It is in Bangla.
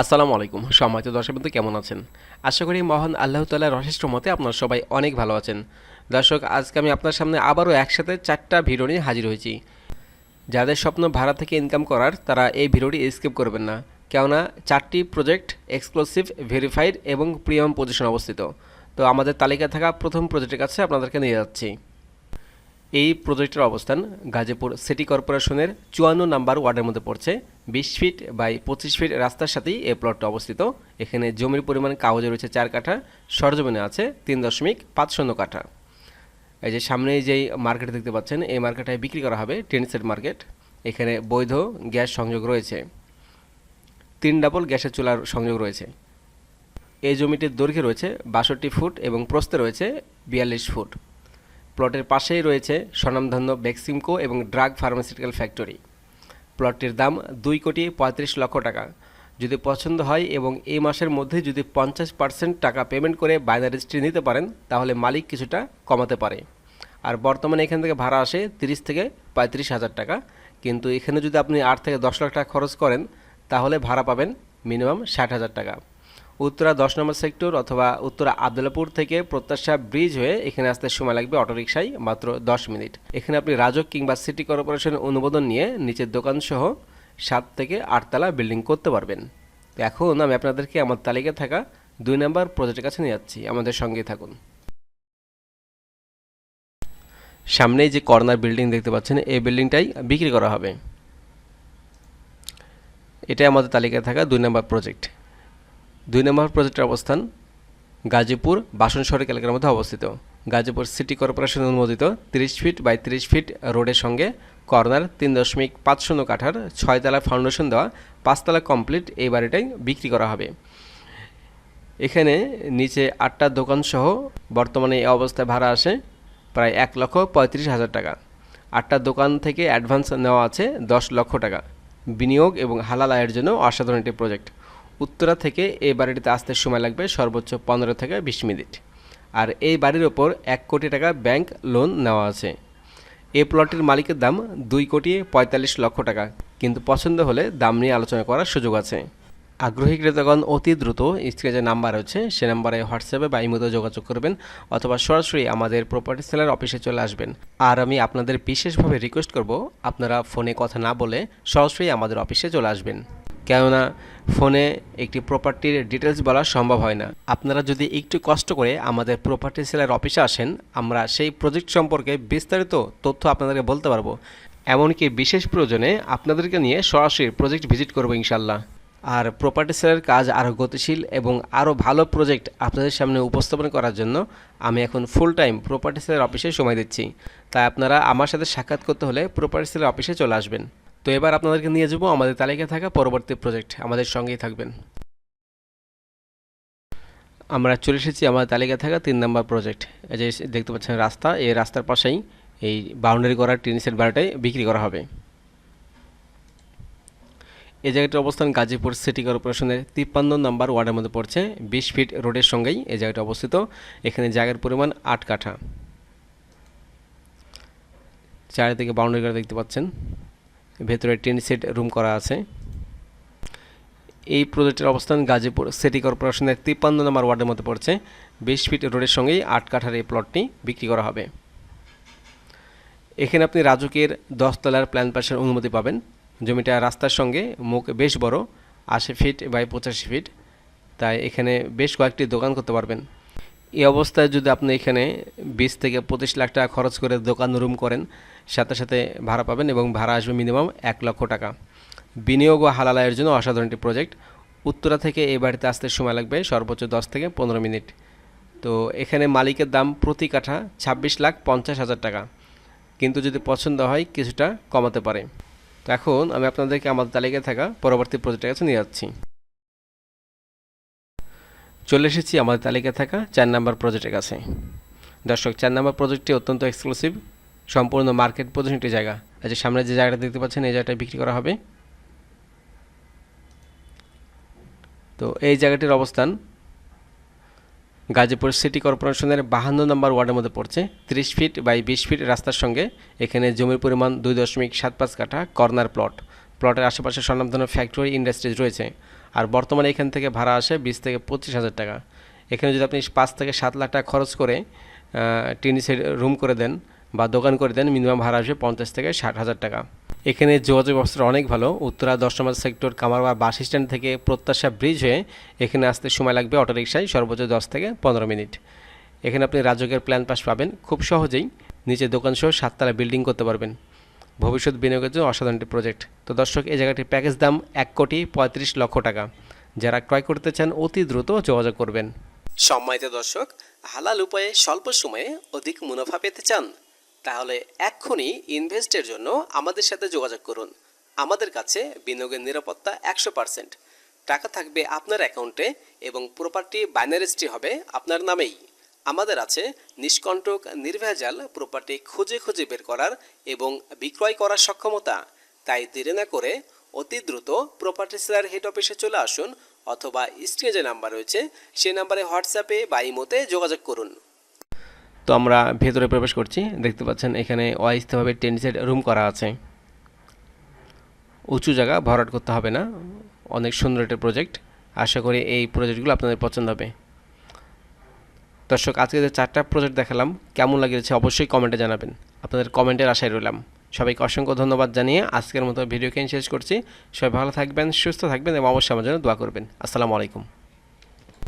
আসসালামু আলাইকুম। সম্মানিত দর্শক বন্ধু, কেমন আছেন? আশা করি মহান আল্লাহ তাল্লাহর অশেষ্ট মতে আপনারা সবাই অনেক ভালো আছেন। দর্শক, আজকে আমি আপনার সামনে আবারও একসাথে চারটা ভিডিও নিয়ে হাজির হয়েছি। যাদের স্বপ্ন ভাড়া থেকে ইনকাম করার, তারা এই ভিডিওটি স্কিপ করবেন না। কেননা, চারটি প্রজেক্ট এক্সক্লুসিভ ভেরিফাইড এবং প্রিমিয়াম পজিশন অবস্থিত। তো আমাদের তালিকায় থাকা প্রথম প্রজেক্টের কাছে আপনাদেরকে নিয়ে যাচ্ছি। এই প্রজেক্টের অবস্থান গাজীপুর সিটি কর্পোরেশনের চুয়ান্ন নাম্বার ওয়ার্ডের মধ্যে পড়ছে। বিশ ফিট বাই পঁচিশ ফিট রাস্তার সাথেই এই প্লটটা অবস্থিত। এখানে জমির পরিমাণ কাগজে রয়েছে চার কাঠা, সরজমিনে আছে তিন দশমিক পাঁচ শূন্য কাঠা। এই যে সামনে যেই মার্কেট দেখতে পাচ্ছেন, এই মার্কেটে বিক্রি করা হবে টেন সেট মার্কেট এখানে বৈধ গ্যাস সংযোগ রয়েছে। তিন ডাবল গ্যাসের চুলার সংযোগ রয়েছে। এই জমিটির দৈর্ঘ্যে রয়েছে বাষট্টি ফুট এবং প্রস্থে রয়েছে বিয়াল্লিশ ফুট। প্লটের পাশেই রয়েছে স্বনামধন্য বেক্সিমকো এবং ড্রাগ ফার্মাসিউটিক্যাল ফ্যাক্টরি প্লটটির দাম দুই কোটি পঁয়ত্রিশ লক্ষ টাকা। যদি পছন্দ হয় এবং এই মাসের মধ্যে যদি পঞ্চাশ পার্সেন্ট টাকা পেমেন্ট করে বাইনারি রেজিস্ট্রি নিতে পারেন, তাহলে মালিক কিছুটা কমাতে পারে। আর বর্তমানে এখান থেকে ভাড়া আসে তিরিশ থেকে পঁয়ত্রিশ হাজার টাকা। কিন্তু এখানে যদি আপনি আট থেকে দশ লাখ টাকা খরচ করেন, তাহলে ভাড়া পাবেন মিনিমাম ষাট হাজার টাকা। উত্তরা দশ নম্বর সেক্টর অথবা উত্তরা আবদুল্লাপুর থেকে প্রত্যাশা ব্রিজ হয়ে এখানে আসতে সময় লাগবে অটোরিকশায় মাত্র দশ মিনিট। এখানে আপনি রাজক কিংবা সিটি কর্পোরেশনের অনুমোদন নিয়ে নিচের দোকানসহ সাত থেকে আটতলা বিল্ডিং করতে পারবেন। এখন আমি আপনাদেরকে আমার তালিকায় থাকা দুই নম্বর প্রজেক্টের কাছে নিয়ে যাচ্ছি। আমাদের সঙ্গে থাকুন। সামনেই যে কর্নার বিল্ডিং দেখতে পাচ্ছেন, এই বিল্ডিংটাই বিক্রি করা হবে। এটাই আমাদের তালিকায় থাকা দুই নম্বর প্রজেক্ট। দুই নম্বর প্রজেক্টের অবস্থান গাজীপুর বাসন সড়ক এলাকার মধ্যে অবস্থিত। গাজীপুর সিটি কর্পোরেশন অনুমোদিত তিরিশ ফিট বাই তিরিশ ফিট রোডের সঙ্গে কর্নার তিন দশমিক পাঁচ শূন্য কাঠার ছয়তলা ফাউন্ডেশন দেওয়া পাঁচতলা কমপ্লিট এই বাড়িটাই বিক্রি করা হবে। এখানে নিচে আটটা দোকানসহ বর্তমানে এই অবস্থায় ভাড়া আসে প্রায় এক লক্ষ পঁয়ত্রিশ হাজার টাকা। আটটা দোকান থেকে অ্যাডভান্স নেওয়া আছে দশ লক্ষ টাকা। বিনিয়োগ এবং হালাল আয়ের জন্য অসাধারণ একটি প্রজেক্ট। উত্তরা থেকে এই বাড়িটিতে আসতে সময় লাগবে সর্বোচ্চ পনেরো থেকে বিশ মিনিট। আর এই বাড়ির ওপর এক কোটি টাকা ব্যাংক লোন নেওয়া আছে। এই প্লটের মালিকের দাম দুই কোটি পঁয়তাল্লিশ লক্ষ টাকা, কিন্তু পছন্দ হলে দাম নিয়ে আলোচনা করার সুযোগ আছে। আগ্রহী ক্রেতাগণ অতি দ্রুত স্ক্রিনে যে নাম্বার আছে সে নাম্বারে হোয়াটসঅ্যাপে বা ইমোতে যোগাযোগ করবেন অথবা সরাসরি আমাদের প্রপার্টি সেলার অফিসে চলে আসবেন। আর আমি আপনাদের বিশেষভাবে রিকোয়েস্ট করব, আপনারা ফোনে কথা না বলে সরাসরি আমাদের অফিসে চলে আসবেন। কেননা ফোনে একটি প্রপার্টির ডিটেলস বলা সম্ভব হয় না। আপনারা যদি একটু কষ্ট করে আমাদের প্রপার্টি সেলার অফিসে আসেন, আমরা সেই প্রজেক্ট সম্পর্কে বিস্তারিত তথ্য আপনাদেরকে বলতে পারব। এমনকি বিশেষ প্রয়োজনে আপনাদেরকে নিয়ে সরাসরি প্রজেক্ট ভিজিট করব ইনশাল্লাহ আর প্রপার্টি সেলের কাজ আরও গতিশীল এবং আরও ভালো প্রজেক্ট আপনাদের সামনে উপস্থাপন করার জন্য আমি এখন ফুল টাইম প্রপার্টি সেলের অফিসে সময় দিচ্ছি। তাই আপনারা আমার সাথে সাক্ষাৎ করতে হলে প্রপার্টি সেলের অফিসে চলে আসবেন। তো এবার আপনাদেরকে নিয়ে যাব আমাদের তালিকায় থাকা পরবর্তী প্রজেক্ট আমাদের সঙ্গেই থাকবেন। আমরা চলে এসেছি আমাদের তালিকায় থাকা তিন নম্বর প্রজেক্ট এই যে দেখতে পাচ্ছেন রাস্তা, এই রাস্তার পাশেই এই বাউন্ডারি করার টিন সেট বাড়িটাই বিক্রি করা হবে। এই জায়গাটির অবস্থান গাজীপুর সিটি কর্পোরেশনের তিপ্পান্ন নম্বর ওয়ার্ডের মধ্যে পড়ছে। বিশ ফিট রোডের সঙ্গেই এই জায়গাটি অবস্থিত। এখানে জায়গার পরিমাণ আট কাঠা। চারিদিকে বাউন্ডারি করা দেখতে পাচ্ছেন। ভেতরে টেন সেট রুম করা আছে। এই প্রজেক্টের অবস্থান গাজীপুর সিটি কর্পোরেশনের তিপ্পান্ন নম্বর ওয়ার্ডের মধ্যে পড়ছে। বিশ ফিট রোডের সঙ্গেই আট কাঠার এই প্লটটি বিক্রি করা হবে। এখানে আপনি রাজুকের দশতলার প্ল্যান পাশের অনুমতি পাবেন। জমিটা রাস্তার সঙ্গে, মুখ বেশ বড়, আশি ফিট বাই পঁচাশি ফিট। তাই এখানে বেশ কয়েকটি দোকান করতে পারবেন। এই অবস্থায় যদি আপনি এখানে বিশ থেকে পঁচিশ লাখ টাকা খরচ করে দোকান রুম করেন, সাথে সাথে ভাড়া পাবেন এবং ভাড়া আসবে মিনিমাম এক লক্ষ টাকা। বিনিয়োগ ও হালালায়ের জন্য অসাধারণ একটি প্রজেক্ট উত্তরা থেকে এই বাড়িতে আসতে সময় লাগবে সর্বোচ্চ দশ থেকে পনেরো মিনিট। তো এখানে মালিকের দাম প্রতি কাঠা ছাব্বিশ লাখ পঞ্চাশ হাজার টাকা। কিন্তু যদি পছন্দ হয়, কিছুটা কমাতে পারে। তো এখন আমি আপনাদেরকে আমাদের তালিকায় থাকা পরবর্তী প্রজেক্টের কাছে নিয়ে যাচ্ছি। চলে এসেছি আমাদের তালিকায় থাকা চার নাম্বার প্রজেক্টের কাছে। দর্শক, চার নাম্বার প্রজেক্টটি অত্যন্ত এক্সক্লুসিভ সম্পূর্ণ মার্কেট পজিশন একটি জায়গা। যে সামনে যে জায়গাটা দেখতে পাচ্ছেন, এই জায়গাটা বিক্রি করা হবে। তো এই জায়গাটির অবস্থান গাজীপুর সিটি কর্পোরেশনের বাহান্ন নম্বর ওয়ার্ডের মধ্যে পড়ছে। তিরিশ ফিট বাই বিশ ফিট রাস্তার সঙ্গে এখানে জমির পরিমাণ দুই দশমিক সাত পাঁচ কাঠা, কর্নার প্লট প্লটের আশেপাশে স্বনামধন্য ফ্যাক্টরি ইন্ডাস্ট্রিজ রয়েছে। আর বর্তমানে এখান থেকে ভাড়া আসে বিশ থেকে পঁচিশ হাজার টাকা। এখানে যদি আপনি পাঁচ থেকে সাত লাখ টাকা খরচ করে টিনি সেট, রুম করে দেন বা দোকান করে দেন, মিনিমাম ভাড়া আসবে পঞ্চাশ থেকে ষাট হাজার টাকা। এখানে যোগাযোগ ব্যবস্থা অনেক ভালো। উত্তরা দশ নম্বর সেক্টর কামারবা বাস স্ট্যান্ড থেকে প্রত্যাশা ব্রিজ হয়ে এখানে আসতে সময় লাগবে অটোরিকশায় সর্বোচ্চ দশ থেকে পনেরো মিনিট। এখানে আপনি রাজকের প্ল্যান পাস পাবেন। খুব সহজেই নিচে দোকানসহ সাততলা বিল্ডিং করতে পারবেন। ভবিষ্যৎ বিনিয়োগের জন্য অসাধারণ একটি প্রজেক্ট তো দর্শক, এই জায়গাটির প্যাকেজ দাম এক কোটি পঁয়ত্রিশ লক্ষ টাকা। যারা ক্রয় করতে চান, অতি দ্রুত যোগাযোগ করবেন। সম্মানিত দর্শক, হালাল উপায়ে স্বল্প সময়ে অধিক মুনাফা পেতে চান? তাহলে এক্ষুনি ইনভেস্টের জন্য আমাদের সাথে যোগাযোগ করুন। আমাদের কাছে বিনিয়োগের নিরাপত্তা একশো পার্সেন্ট টাকা থাকবে আপনার অ্যাকাউন্টে এবং প্রপার্টি বাইনারিস্ট্রি হবে আপনার নামেই। আমাদের আছে নিষ্কণ্টক নির্ভেজাল প্রপার্টি খুঁজে খুঁজে বের করার এবং বিক্রয় করার সক্ষমতা। তাই দেরি না করে অতি দ্রুত প্রপার্টি সেলার হেড অফিসে চলে আসুন অথবা স্ক্রিনে যে নাম্বার রয়েছে সেই নাম্বারে হোয়াটসঅ্যাপে বা ইমোতে যোগাযোগ করুন। তো আমরা ভেতরে প্রবেশ করছি, দেখতে পাচ্ছেন এখানে অস্থায়ীভাবে টেনিসের রুম করা আছে। উঁচু জায়গা ভরাট করতে হবে না, অনেক সুন্দর একটা প্রজেক্ট আশা করি এই প্রজেক্টগুলো আপনাদের পছন্দ হবে। দর্শক, আজকে যে চারটা প্রজেক্ট দেখালাম, কেমন লাগিয়েছে অবশ্যই কমেন্টে জানাবেন। আপনাদের কমেন্টের আশায় রইলাম। সবাইকে অসংখ্য ধন্যবাদ জানিয়ে আজকের মতো ভিডিওকে শেষ করছি। সবাই ভালো থাকবেন, সুস্থ থাকবেন এবং অবশ্যই আমার জন্য দোয়া করবেন। আসসালামু আলাইকুম।